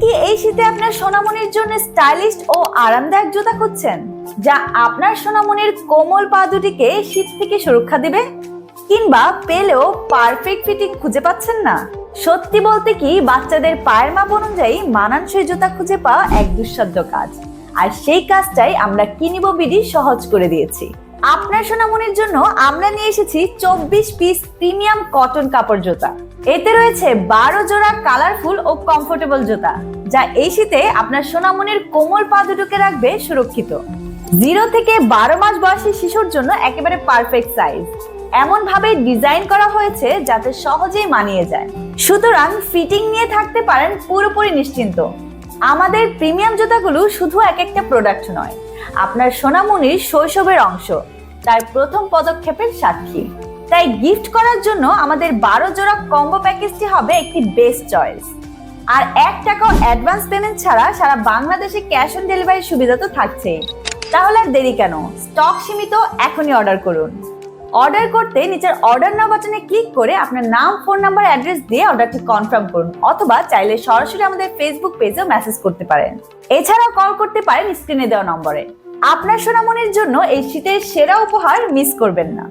কি এই শীতে আপনার সোনামণির জন্য স্টাইলিশ ও আরামদায়ক জুতা খুঁজছেন? যা আপনার সোনামণির কোমল পা দুটিকে শীত থেকে সুরক্ষা দিবে? কিংবা পেলেও পারফেক্ট ফিটিং খুঁজে পাচ্ছেন না? সত্যি বলতে কি, বাচ্চাদের পায়ের মাপ অনুযায়ী মানানসই জুতা খুঁজে পাওয়া এক দুঃসাধ্য কাজ। আর সেই কাজটাই আমরা কিনিব বিডি সহজ করে দিয়েছি। আপনার সোনামণির জন্য আমরা নিয়ে এসেছি চব্বিশ পিস প্রিমিয়াম কটন কাপড় জুতা। এতে রয়েছে বারো জোড়া কালারফুল ও কমফোর্টেবল জুতা, যা এই শীতে আপনার সোনামণির কোমল পা দুটোকে রাখবে সুরক্ষিত। জিরো থেকে বারো মাস বয়সী শিশুর জন্য একেবারে পারফেক্ট সাইজ এমন ভাবে ডিজাইন করা হয়েছে যাতে সহজেই মানিয়ে যায়। সুতরাং ফিটিং নিয়ে থাকতে পারেন পুরোপুরি নিশ্চিন্ত। আমাদের প্রিমিয়াম জুতাগুলো শুধু এক একটা প্রোডাক্ট নয়, আপনার সোনামণির শৈশবের অংশ। তার প্রথম পদক্ষেপের সাক্ষী। তাই গিফট করার জন্য আমাদের বারো জোড়া কম্বো প্যাকেজটি হবে একটি বেস্ট চয়েস আর এক টাকাও অ্যাডভান্স পেমেন্ট ছাড়া সারা বাংলাদেশে ক্যাশ অন ডেলিভারির সুবিধা তো থাকছেই। তাহলে আর দেরি কেন? স্টক সীমিত, এখনই অর্ডার করুন। অর্ডার করতে নিচের অর্ডার নাও বাটনে ক্লিক করে আপনার নাম ফোন নাম্বার অ্যাড্রেস দিয়ে অর্ডারটি কনফার্ম করুন। অথবা চাইলে সরাসরি আমাদের ফেসবুক পেজেও মেসেজ করতে পারেন। এছাড়াও কল করতে পারেন স্ক্রিনে দেওয়া নম্বরে। আপনার সোনামনির জন্য এই শীতের সেরা উপহার মিস করবেন না।